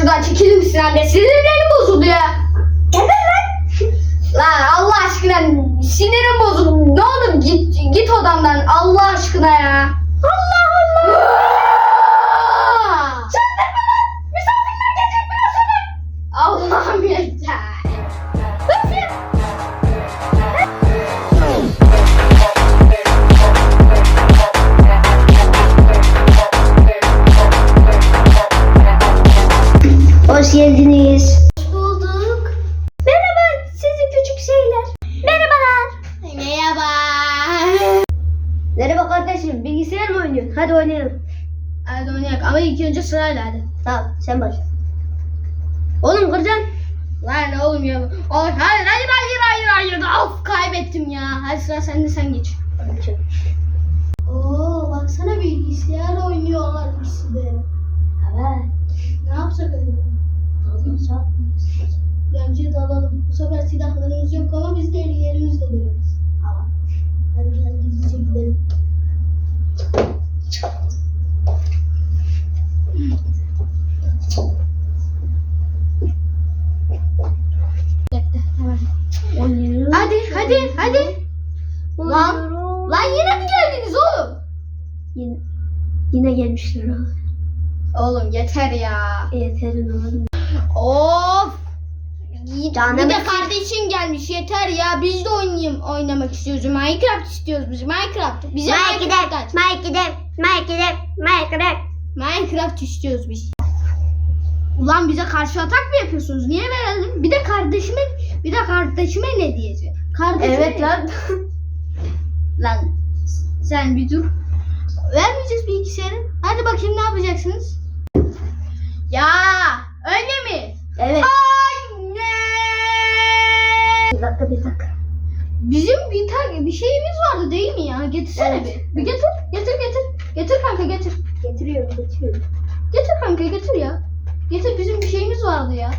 şuradan çekilir misin anne? Sinirlerim bozuldu ya. Geber lan. Lan Allah aşkına sinirim bozuldu. Ne oldu? Git, git odamdan Allah aşkına ya. Kardeşim bilgisayar mı oynuyorsun? Hadi oynayalım. Hadi oynayalım ama ilk önce sırayla hadi. Tamam sen başla. Oğlum kıracaksın. Lan oğlum ya? Ay, hayır hayır hayır hayır hayır. Of kaybettim ya. Hadi sıra sende sen geç. Oo baksana bilgisayar oynuyorlar ikisi de. Evet. Ne yapsak acaba? Bence dalalım. Bu sefer silahlarımız yok ama biz de yerimizde dururuz. Hadi gel gizlice gidelim. Hadi hadi hadi. Lan, Oynuyorum. lan yine mi geldiniz oğlum? Yine, yine gelmişler oğlum. Oğlum yeter ya. Yeterin oğlum. Of. Canım bir de kardeşin gelmiş yeter ya. Biz de oynayayım oynamak istiyoruz. Minecraft istiyoruz biz. Minecraft. Bize Minecraft aç. Minecraft, Minecraft, Minecraft. Minecraft istiyoruz biz. Ulan bize karşı atak mı yapıyorsunuz? Niye verelim? Bir de kardeşime bir de kardeşime ne diyeceğim? Kardeşime Evet lan. Lan sen bir dur. Vermeyeceğiz bilgisayarı. Hadi bakayım ne yapacaksınız? Ya öyle mi? Evet. Anne! Bir dakika bir dakika. Bizim bir tane bir şeyimiz vardı değil mi ya? Getirsene Evet. bir. Bir getir. Getir getir. Getir kanka getir. Getiriyorum getiriyorum. Getir kanka getir ya. Getir bizim bir şeyimiz vardı ya.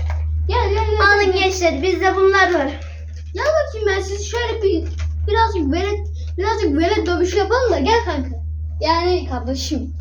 Gel gel gel. Alın gençler bizde bunlar var. Gel bakayım ben sizi şöyle bir birazcık velet birazcık velet dövüş yapalım da gel kanka. Yani kardeşim.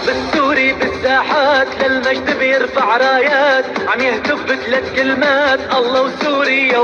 الشعب السوري بالساحات للمجد بيرفع رايات. عم يهتف بثلاث كلمات الله وسوريا